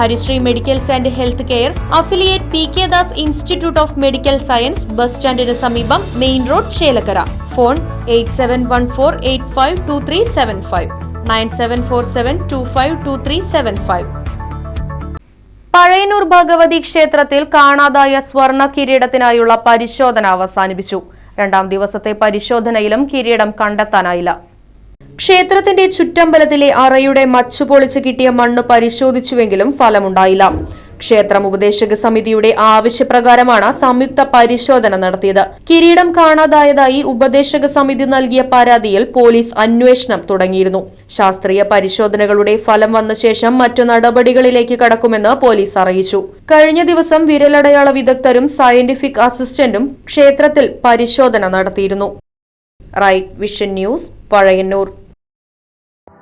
Harisree medicals and health care affiliate P K Das institute of medical science bus സ്റ്റാൻഡിന് സമീപം main road Chelakkara. Phone eight seven one four eight five two three seven five. Nine seven four seven two five two three seven five. Pazhayannur Bhagavathi ക്ഷേത്രത്തിൽ കാണാതായ സ്വർണ കിരീടത്തിനായുള്ള പരിശോധന അവസാനിപ്പിച്ചു. രണ്ടാം ദിവസത്തെ പരിശോധനയിലും കിരീടം കണ്ടെത്താനായില്ല. ക്ഷേത്രത്തിന്റെ ചുറ്റമ്പലത്തിലെ അറയുടെ മച്ചു പൊളിച്ച് കിട്ടിയ മണ്ണ് പരിശോധിച്ചുവെങ്കിലും ഫലമുണ്ടായില്ല. ക്ഷേത്രം ഉപദേശക സമിതിയുടെ ആവശ്യപ്രകാരമാണ് സംയുക്ത പരിശോധന നടത്തിയത്. കിരീടം കാണാതായതായി ഉപദേശക സമിതി നൽകിയ പരാതിയിൽ പോലീസ് അന്വേഷണം തുടങ്ങിയിരുന്നു. ശാസ്ത്രീയ പരിശോധനകളുടെ ഫലം വന്ന ശേഷം മറ്റു നടപടികളിലേക്ക് കടക്കുമെന്ന് പോലീസ് അറിയിച്ചു. കഴിഞ്ഞ ദിവസം വിരലടയാള വിദഗ്ധരും സയന്റിഫിക് അസിസ്റ്റന്റും ക്ഷേത്രത്തിൽ പരിശോധന നടത്തിയിരുന്നു. Right vision news Pazhayannur.